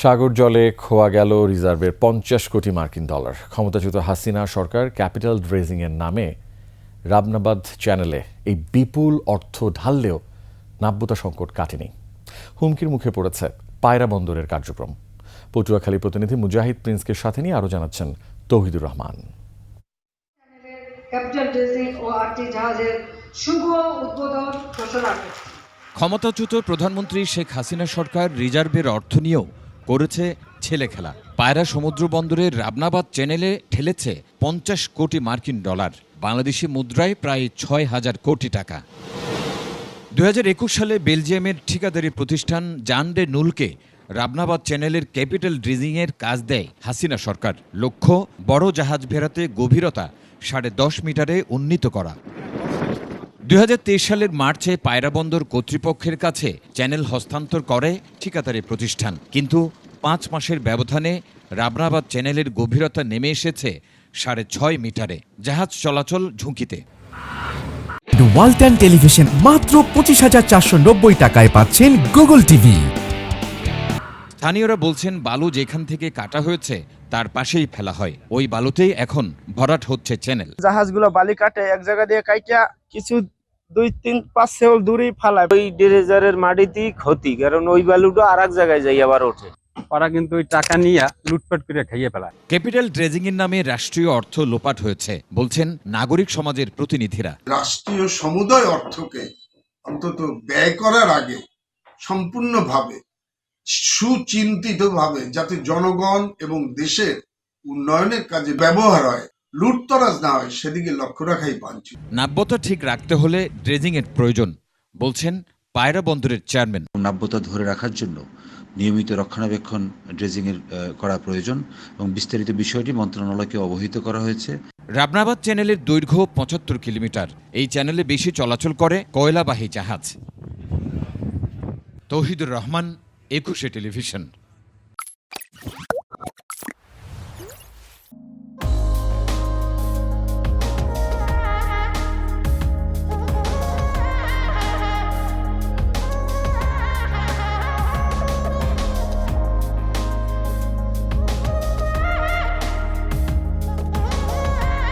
সাগর জলে খোয়া গেল রিজার্ভের পঞ্চাশ কোটি মার্কিন ডলার। ক্ষমতাচ্যুত হাসিনা সরকার ক্যাপিটাল ড্রেজিংয়ের নামে রাবনাবাদ চ্যানেলে এই বিপুল অর্থ ঢাললেও নাব্যতা সংকট কাটেনি। হুমকির মুখে পড়েছে পায়রা বন্দরের কার্যক্রম। পটুয়াখালী প্রতিনিধি মুজাহিদ প্রিন্সকে সাথে নিয়ে আরও জানাচ্ছেন তৌহিদুর রহমান। ক্যাপিটাল ড্রেজিং ও আর্থিক জাহাজের শুভ উদ্বোধন ঘোষণা ক্ষমতাচ্যুত প্রধানমন্ত্রী শেখ হাসিনা সরকার রিজার্ভের অর্থ নিয়েও করেছে ছেলে খেলা। পায়রা সমুদ্র বন্দরের রাবনাবাদ চ্যানেলে ঠেলেছে পঞ্চাশ কোটি মার্কিন ডলার। বাংলাদেশি মুদ্রায় প্রায় ছয় হাজার কোটি টাকা। দু হাজার একুশ সালে বেলজিয়ামের ঠিকাদারি প্রতিষ্ঠান জানডে নুলকে রাবনাবাদ চ্যানেলের ক্যাপিটাল ড্রিজিংয়ের কাজ দেয় হাসিনা সরকার। লক্ষ্য, বড় জাহাজ ভেড়াতে গভীরতা সাড়ে দশ মিটারে উন্নীত করা। দুই হাজার তেইশ সালের মার্চে পায়রাবন্দর কর্তৃপক্ষের কাছে চ্যানেল হস্তান্তর করে ঠিকাদারি প্রতিষ্ঠান। কিন্তু পাঁচ মাসের ব্যবধানে রাবনাবাদ চ্যানেলের গভীরতা নেমে এসেছে সাড়ে ছয় মিটারে। জাহাজ চলাচল ঝুঁকিতে। ওয়ালটন টেলিভিশন মাত্র পঁচিশ হাজার চারশো নব্বই টাকায় পাচ্ছেন গুগল টিভি স্থানীয়রা বলছেন বালু যেখান থেকে কাটা হয়েছে তার পাশেই ফেলা হয়। ওই বালুতেই এখন ভরাট হচ্ছে চ্যানেল। জাহাজগুলো বালি কাটে এক জায়গা দিয়ে কাইটা কিছু দুই তিন পাঁচ সেওল দূরেই ফালায়। ওই ড্রেজারের মাটিতেই ক্ষতি কারণ ওই বালুটা আর এক জায়গায় যাই আবার ওঠে। ওরা কিন্তু ওই টাকা নিয়ে লুটপাট করে খাইয়ে ফেলায়। ক্যাপিটাল ড্রেজিংয়ের নামে রাষ্ট্রীয় অর্থ লোপাট হয়েছে বলছেন নাগরিক সমাজের প্রতিনিধিরা। রাষ্ট্রীয় সমুদয় অর্থকে অন্তত ব্যয় করার আগে সম্পূর্ণভাবে সুচিন্তিতভাবে যাতে জনগণ এবং দেশের উন্নয়নের কাজে ব্যবহার হয় লুটতরাজ না হয় সেদিকে লক্ষ্য রাখাই বাঞ্ছিত নাব্যতা ঠিক রাখতে হলে ড্রেজিংয়ের প্রয়োজন বলছেন পায়রা বন্দরের চেয়ারম্যান। নাব্যতা ধরে রাখার জন্য নিয়মিত রক্ষণাবেক্ষণ ড্রেজিংয়ের করা প্রয়োজন এবং বিস্তারিত বিষয়টি মন্ত্রণালয়কে অবহিত করা হয়েছে। রাবনাবাদ চ্যানেলের দৈর্ঘ্য পঁচাত্তর কিলোমিটার। এই চ্যানেলে বেশি চলাচল করে কয়লাবাহী জাহাজ। তৌহিদুর রহমান একুশে টেলিভিশন।